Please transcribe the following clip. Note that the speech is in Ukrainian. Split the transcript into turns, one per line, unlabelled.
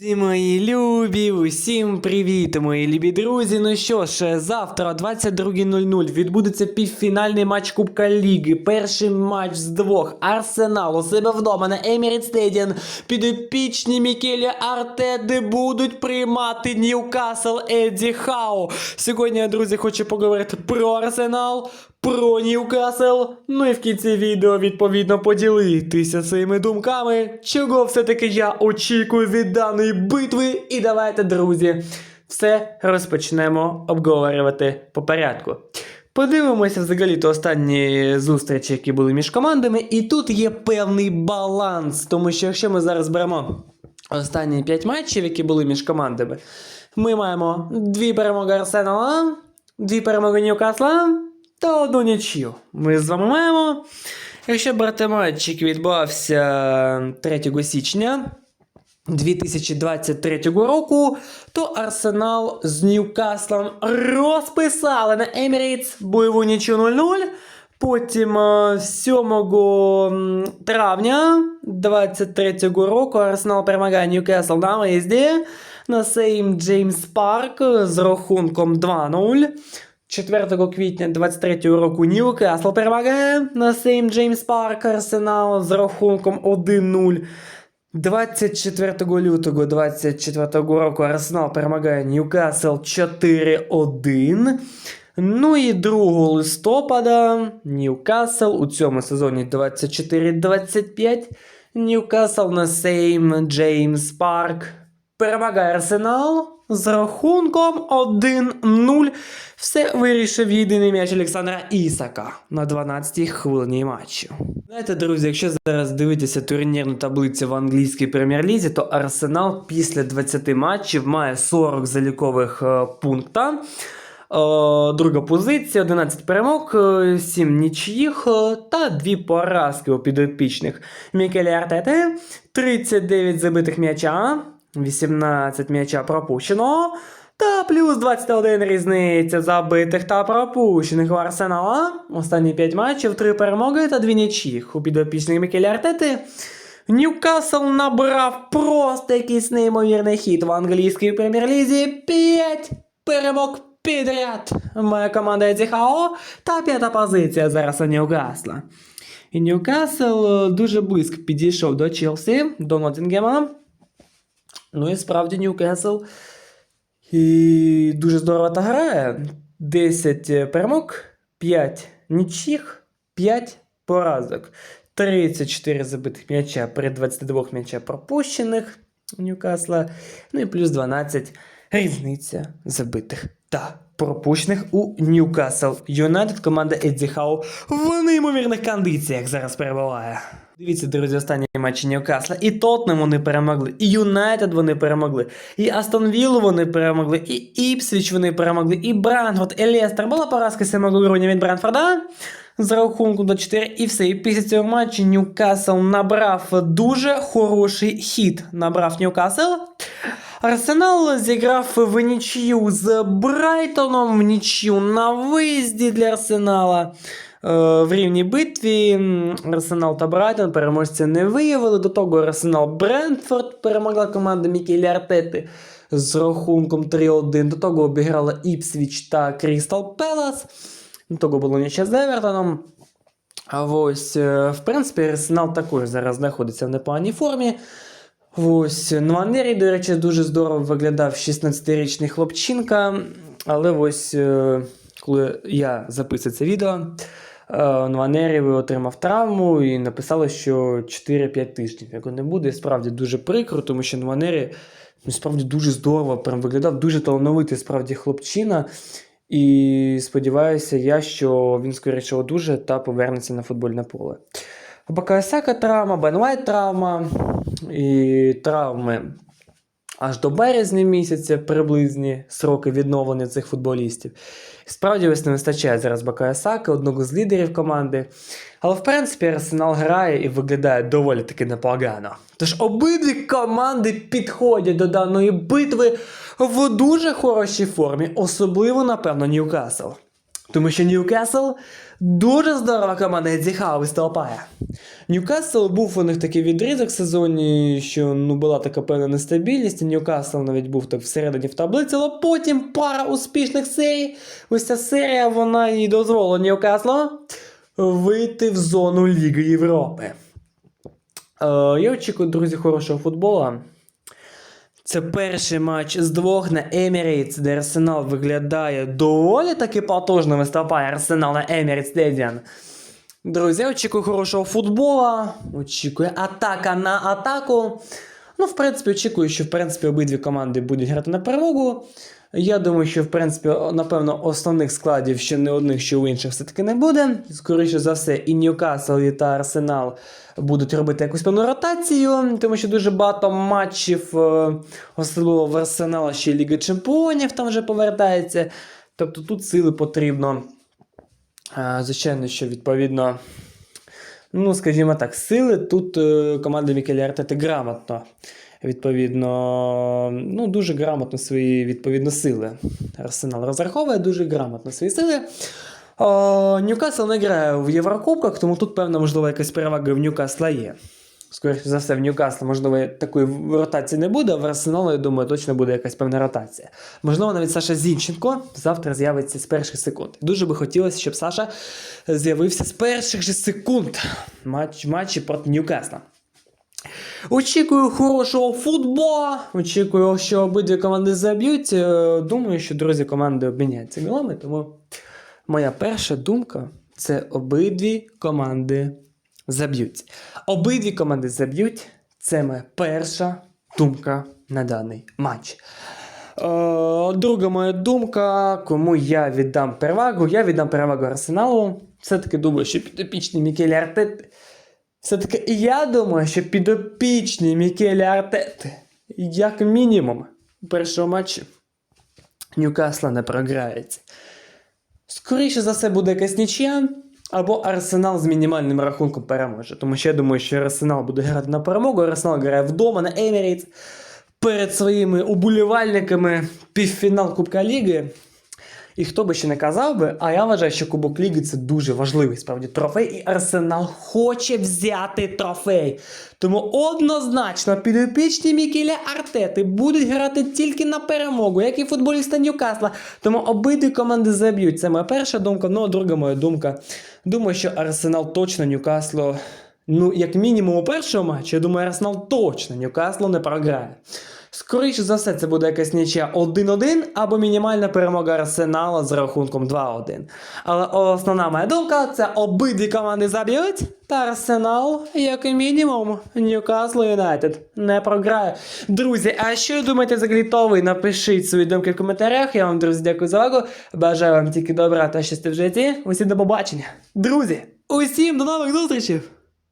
Друзі мої любі, усім привіт, мої любі друзі. Ну що ж, завтра 22.00 відбудеться півфінальний матч Кубка Ліги. Перший матч з двох. Арсенал у себе вдома на Еміріт Стедіан. Підопічні Мікелі Артеди будуть приймати Ньюкасл Едді Хау. Сьогодні друзі, хочу поговорити про Арсенал, про Ньюкасл. Ну і в кінці відео відповідно поділитися своїми думками, чого все-таки я очікую від даної битви. І давайте, друзі, все розпочнемо обговорювати по порядку. Подивимося взагалі то останні зустрічі, які були між командами, і тут є певний баланс, тому що якщо ми зараз беремо останні 5 матчів, які були між командами, ми маємо дві перемоги Арсенала, дві перемоги Ньюкасла та одну нічию. Ми з вами маємо. Якщо брати матч, який відбувався 3 січня 2023 року, то Арсенал з Ньюкаслом розписали на Емірейтс бойову нічю 0-0. Потім е, 7 травня 23 року Арсенал перемагає Ньюкасл на виїзді на Сейм Джеймс Парк з рахунком 2-0. 4 квітня 23 року Ньюкасл перемагає на Сейм Джеймс Парк Арсенал з рахунком 1-0. 24 лютого 24 року Арсенал перемагає Ньюкасл 4-1. Ну і 2 листопада Ньюкасл у цьому сезоні 24-25. Ньюкасл на Сейм Джеймс Парк перемагає Арсенал з рахунком 1-0. Все вирішив єдиний м'яч Олександра Ісака на 12-й хвилині матчу. Знаєте, друзі, якщо зараз дивитися турнірну таблицю в англійській прем'єр-лізі, то Арсенал після 20 матчів має 40 залікових е, пункта. Е, Друга позиція, 11 перемог, 7 нічиїх е, та 2 поразки у підопічних. Мікелі Артети, 39 забитих м'яча, 18 м'яча пропущено. Та плюс 21 різниця забитих та пропущених у Арсенала. Останні 5 матчів, 3 перемоги та 2 нічиїх. У підопічних Мікелі Артети Ньюкасл набрав просто якийсь неймовірний хід в англійській прем'єр-лізі. 5 перемог підряд. Моя команда Етіхао та п'ята позиція зараз у Ньюкасла. І Ньюкасл е, дуже близько підійшов до Челсі, до Ноттінгема. Ну і справді Ньюкасл і дуже здорово та грає. 10 перемог, 5 нічих, 5 поразок. 34 забитих м'яча при 22 м'яча пропущених у Ньюкасла. Ну і плюс 12 різниця забитих та пропущених у Ньюкасл Юнайтед. Команда Едді Хау в неймовірних кондиціях зараз перебуває. Дивіться, друзі, останні матчі Ньюкасла. І Тотнем вони перемогли, і Юнайтед вони перемогли, і Астон Віллу вони перемогли, і Іпсвіч вони перемогли, і Брандфорд, і Лестер. Була поразка 7 грудня від Брандфорда з рахунку до 4 і все. І після цього матчу Ньюкасл набрав дуже хороший хід. Набрав Ньюкасл. Арсенал зіграв в нічию з Брайтоном, в нічию на виїзді для Арсенала. Е, В рівній битві Арсенал та Брайтон переможця не виявили. До того Арсенал Брентфорд перемогла команда Мікелі Артети з рахунком 3-1. До того обіграла Іпсвіч та Крістал Пелас. До того було нічия з Евертоном. А ось, е, в принципі, Арсенал також зараз знаходиться в непоганій формі. Ось Нуанері, до речі, дуже здорово виглядав 16-річний хлопчинка. Але ось е, коли я записую це відео, е, Нуанері отримав травму і написали, що 4-5 тижнів. Як не буде, справді дуже прикро, тому що Нуанері ну, справді дуже здорово прям виглядав, дуже талановитий справді хлопчина. І сподіваюся я, що він скоріше одужає та повернеться на футбольне поле. Бакасака травма, Бен Вайт травма і травми аж до березня місяця приблизні сроки відновлення цих футболістів. Справді ось не вистачає зараз Бакаясака, одного з лідерів команди. Але в принципі Арсенал грає і виглядає доволі таки непогано. Тож обидві команди підходять до даної битви в дуже хорошій формі, особливо, напевно, Ньюкасл. Тому що Ньюкасл дуже здорова команда Едзіха виступає. Ньюкасл був у них такий відрізок в сезоні, що ну, була така певна нестабільність. Ньюкасл навіть був так всередині в таблиці, але потім пара успішних серій. Ось ця серія вона і дозволила Ньюкаслу вийти в зону Ліги Європи. Е, я очікую, друзі, хорошого футболу. Це перший матч з двох на Емірейтс, де Арсенал виглядає доволі таки потужно виступає Арсенал на Emirates Stadium. Друзі, очікую хорошого футбола, очікую атака на атаку. Ну, в принципі, очікую, що в принципі обидві команди будуть грати на перемогу. Я думаю, що в принципі, напевно, основних складів ще не одних, що у інших все-таки не буде. Скоріше за все, і Ньюкасл, і та Арсенал будуть робити якусь певну ротацію, тому що дуже багато матчів, е, особливо в Арсенала ще й Ліга Чемпіонів там вже повертається. Тобто тут сили потрібно. Е, Звичайно, що відповідно. Ну, скажімо так, сили тут е, команда Мікеля Артети грамотно. Відповідно, ну, дуже грамотно свої відповідно сили. Арсенал розраховує дуже грамотно свої сили. Ньюкасл не грає в Єврокубках, тому тут, певно, можливо, якась перевага в Ньюкасла є. Скоріше за все, в Ньюкасла, можливо, такої ротації не буде, а в Арсеналу, я думаю, точно буде якась певна ротація. Можливо, навіть Саша Зінченко завтра з'явиться з перших секунд. Дуже би хотілося, щоб Саша з'явився з перших же секунд матч, матчі проти Ньюкасла. Очікую хорошого футболу. Очікую, що обидві команди заб'ють. Е, Думаю, що друзі команди обміняються голами, тому моя перша думка це обидві команди заб'ють. Обидві команди заб'ють. Це моя перша думка на даний матч. Е, Друга моя думка, кому я віддам перевагу. Я віддам перевагу Арсеналу. Все-таки думаю, що підопічний Мікелі Артет. Все-таки я думаю, що підопічний Мікелі Артет, як мінімум, у першому матчі Ньюкасла не програється. Скоріше за все буде якась нічия, або Арсенал з мінімальним рахунком переможе. Тому що я думаю, що Арсенал буде грати на перемогу. Арсенал грає вдома на Емірейтс перед своїми уболівальниками півфінал Кубка Ліги. І хто би ще не казав би, а я вважаю, що Кубок Ліги це дуже важливий справді трофей, і Арсенал хоче взяти трофей. Тому однозначно підопічні Мікеля Артети будуть грати тільки на перемогу, як і футболісти Ньюкасла. Тому обидві команди заб'ють. Це моя перша думка, ну а друга моя думка. Думаю, що Арсенал точно Ньюкаслу. Ну, як мінімум у першому матчі, я думаю, Арсенал точно Ньюкаслу не програє. Скоріше за все, це буде якась нічия 1-1 або мінімальна перемога Арсенала з рахунком 2-1. Але основна моя думка це обидві команди заб'ють, та Арсенал, як і мінімум, Ньюкасл Юнайтед не програє. Друзі, а що ви думаєте за глітовий? Напишіть свої думки в коментарях. Я вам, друзі, дякую за увагу. Бажаю вам тільки добра та щасти в житті. Усім до побачення. Друзі, усім до нових зустрічей!